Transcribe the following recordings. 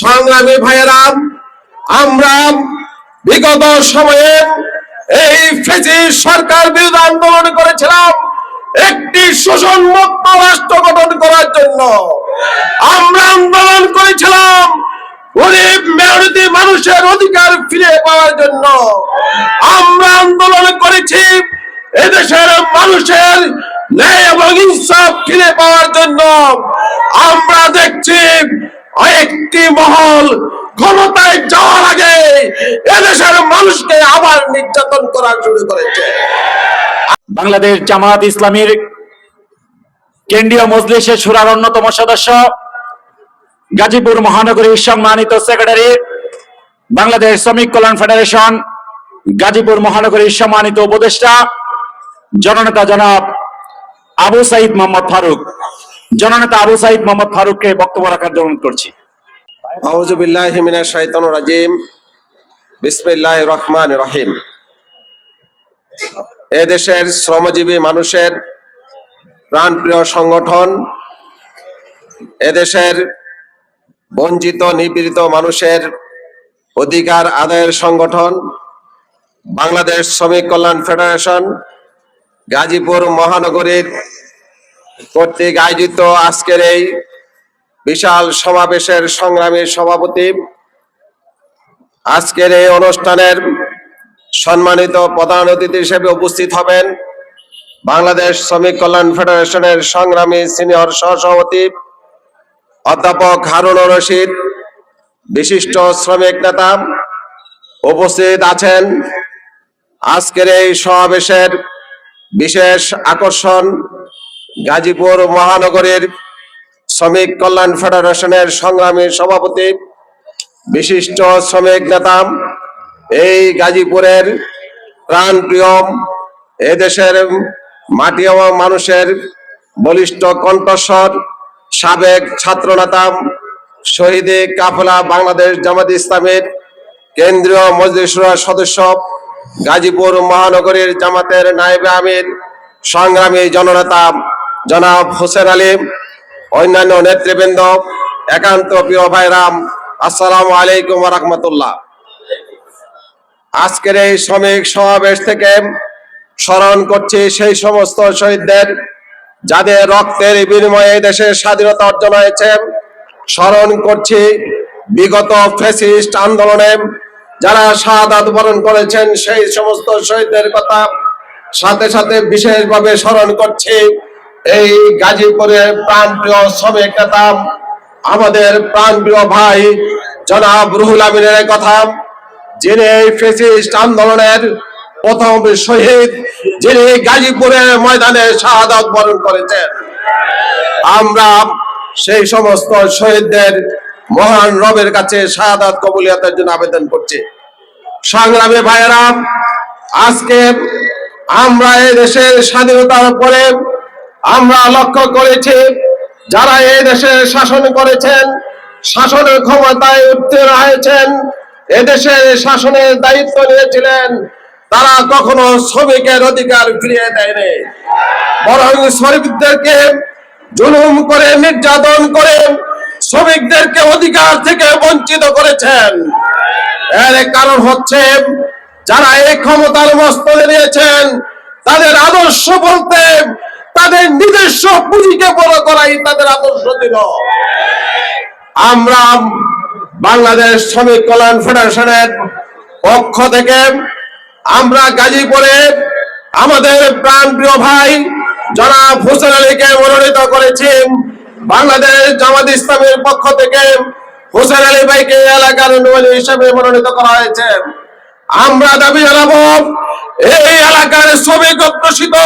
সংগ্রামী ভাইয়েরাম আমরা বিগত সময়ে এই ফেজি সরকার বিরুদ্ধে আন্দোলন করেছিলাম, একটি শোষণ মুক্ত রাষ্ট্র গঠন করার জন্য। আমরা আন্দোলন করেছিলাম গরিব, মেহনতি মানুষের অধিকার ফিরে পাওয়ার জন্য। আমরা আন্দোলন করেছি এদেশের মানুষের ন্যায় এবং ইনসাফ ফিরে পাওয়ার জন্য। আমরা দেখছি একটি মহল ক্ষমতায় যাওয়ার আগে এদেশের মানুষকে আবার নির্যাতন করা শুরু করেছে। বাংলাদেশ জামাত ইসলামীর কেন্দ্রীয় মজলিসের সুরার অন্যতম সদস্য, গাজীপুর মহানগরীর সম্মানিত সেক্রেটারি, বাংলাদেশ শ্রমিক কল্যাণ ফেডারেশন, গাজীপুর মহানগরীর সম্মানিত উপদেষ্টা, জননেতা জনাব আবু সাইদ মোহাম্মদ ফারুক। জননেতা আবু সাইদ মোহাম্মদ ফারুককে বক্তব্য রাখার জন্য করছি। আউজুবিল্লাহ মিনাশ শাইতানির রাজিম। বিসমিল্লাহির রহমানির রহিম। এদেশের শ্রমজীবী মানুষের প্রাণপ্রিয় সংগঠন, এদেশের বঞ্চিত, নিপীড়িত মানুষের অধিকার আদায়ের সংগঠন, বাংলাদেশ শ্রমিক কল্যাণ ফেডারেশন, গাজীপুর মহানগরীর কর্তৃক আয়োজিত আজকের এই বিশাল সমাবেশের সংগ্রামী সভাপতি আজকের এই অনুষ্ঠানের সম্মানিত প্রধান অতিথি হিসেবে উপস্থিত হবেন বাংলাদেশ শ্রমিক কল্যাণ ফেডারেশনের সংগ্রামী সিনিয়র সহসভাপতি অধ্যাপক হারুনুর রশিদ, বিশিষ্ট শ্রমিক নেতা উপস্থিত আছেন। আজকের এই সমাবেশের বিশেষ আকর্ষণ গাজীপুর মহানগরের শ্রমিক কল্যাণ ফেডারেশনের সংগ্রামী সভাপতি, বিশিষ্ট শ্রমিক নেতা, এই গাজীপুরের প্রাণপ্রিয়, এদেশের মাটি মানুষের বলিষ্ঠ কণ্ঠস্বর, সাবেক ছাত্রনেতা, শহীদে কাফলা বাংলাদেশ জামাত ইসলামের কেন্দ্রীয় মজলিসুরার সদস্য, গাজীপুর মহানগরীর জামাতের নায়েবে আমির, সংগ্রামী জননেতা জনাব হোসেন আলী, অন্যান্য নেতৃবৃন্দ, একান্ত প্রিয় ভাইরাম, আসসালাম আলাইকুম রহমতুল্লাহ। আজকের এই শ্রমিক সমাবেশ থেকে স্মরণ করছি সেই সমস্ত শহীদদের, যাদের রক্তের বিনিময়ে দেশের স্বাধীনতা অর্জন হয়েছে। স্মরণ করছি বিগত ফেসিস্ট আন্দোলনে যারা শাহাদাত বরণ করেছেন, সেই সমস্ত শহীদদের কথা সাথে সাথে বিশেষভাবে স্মরণ করছি। এই গাজীপুরের প্রাণপ্রিয় শ্রমিক নেতা, আমাদের প্রাণপ্রিয় ভাই জনাব রুহুল আমিনের কথা, যিনি এই ফেসিস্ট আন্দোলনের প্রথম শহীদ, যিনি গাজীপুরের ময়দানে শাহাদাত বরণ করেছেন। আমরা সেই সমস্ত শহীদদের মহান রবের কাছে শাহাদাত কবুলিয়াতের জন্য আবেদন করছি। সংগ্রামী ভাইয়েরা, আজকে আমরা এই দেশের স্বাধীনতার পরে আমরা লক্ষ্য করেছি, যারা এই দেশে শাসন করেছেন, শাসনের ক্ষমতায় উত্তীর্ণ হয়েছেন এদেশের শাসনের দায়িত্ব নিয়েছিলেন, তারা কখনো শ্রমিকের অধিকার ফিরিয়ে দেয়নি। বরং শ্রমিকদেরকে জুলুম করে, নির্যাতন করে শ্রমিকদেরকে অধিকার থেকে বঞ্চিত করেছেন। এর কারণ হচ্ছে, যারা এই ক্ষমতার মস্তলে নিয়েছেন, তাদের আদর্শ বলতে তাদের নিজস্ব পুঁজিকে বড় করাই তাদের আদর্শ ছিল। আমরা বাংলাদেশ শ্রমিক কল্যাণ ফেডারেশনের পক্ষ থেকে আমরা গাজীপুরে আমাদের প্রাণপ্রিয় ভাই জনাব হোসেন আলীকে মনোনীত করেছি। বাংলাদেশ জামাত ইসলামের পক্ষ থেকে হোসেন আলী ভাইকে এলাকার অনুমতি হিসেবে মনোনীত করা হয়েছে। আমরা দাবি জানাব, এই এলাকার শ্রমিক অধ্যুষিত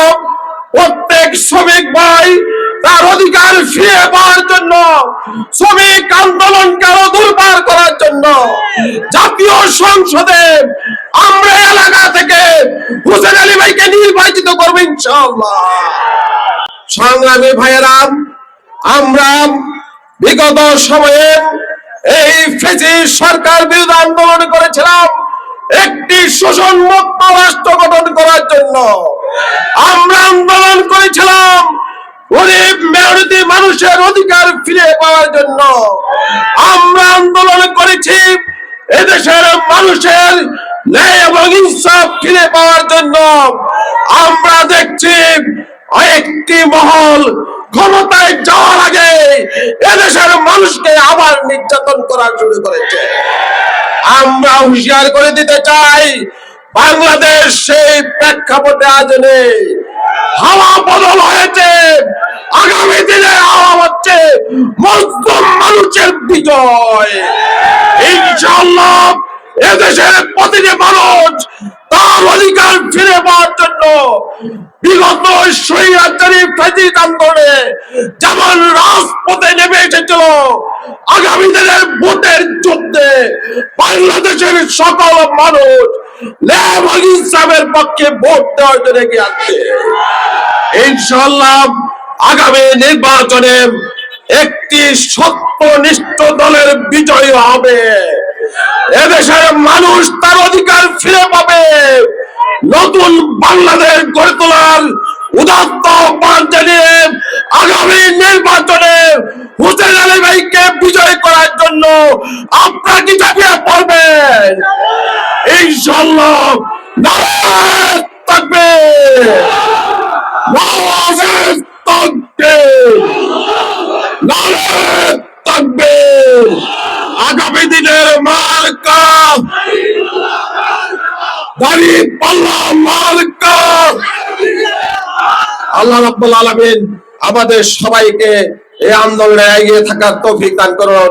প্রত্যেক শ্রমিক ভাই তার অধিকার ফিরে পাওয়ার জন্য, শ্রমিক আন্দোলনকে আরও দুর্বার করার জন্য জাতীয় সংসদে আমরা এলাকা থেকে হোসেন আলী ভাইকে নির্বাচিত করব ইনশাআল্লাহ। সংগ্রামী ভাইয়েরা, আমরা বিগত সময়ে এই ফেজি সরকার বিরুদ্ধে আন্দোলন করেছিলাম। একটি শোষণ মুক্ত রাষ্ট্র গঠন করার জন্য আমরা আন্দোলন করেছিলাম গরিব, মেহনতি মানুষের অধিকার ফিরে পাওয়ার জন্য। আমরা আন্দোলন করেছি এদেশের মানুষের ন্যায় এবং ইনসাফ ফিরে পাওয়ার জন্য। আমরা দেখছি একটি মহল ক্ষমতায় যাওয়ার আগে এদেশের মানুষকে আবার নির্যাতন করা শুরু করেছে। আমরা হুঁশিয়ার করে দিতে চাই, বাংলাদেশ সেই প্রেক্ষাপটে আজ নেই হাওয়া বদল হয়েছে। আগামী দিনে হাওয়া হচ্ছে মুসলিম মানুষের বিজয়। ইনশাআল্লাহ এদেশের প্রতিটি মানুষ তার অধিকার ফিরে পাওয়ার জন্য বিগত স্বৈরাচারী ফেজিত আন্দোলনে যেমন রাজপথে নেমে এসেছিল। আগামী দিনের যুদ্ধে বাংলাদেশের সকল মানুষ ন্যায় এবং পক্ষে ভোট দেওয়ার জন্য এগিয়ে আসছে। ইনশাল্লাহ আগামী নির্বাচনে একটি সত্যনিষ্ঠ দলের বিজয় হবে। এদেশের মানুষ তার অধিকার ফিরে পাবে। নতুন বাংলাদেশ গড়ে তোলার উদাত্ত আহ্বান জানিয়ে আগামী নির্বাচনে হুসেন আলী ভাইকে বিজয় করার জন্য আপনারা কি ঝাঁপিয়ে পড়বেন ইনশাল্লাহ থাকবে। থাকবে। আগামী দিনের মার্কা। দাড়ি পাল্লা মার্কা। আল্লাহ রাব্বুল আলামিন আমাদের সবাইকে এই আন্দোলনে এগিয়ে থাকার তৌফিক দান করুন।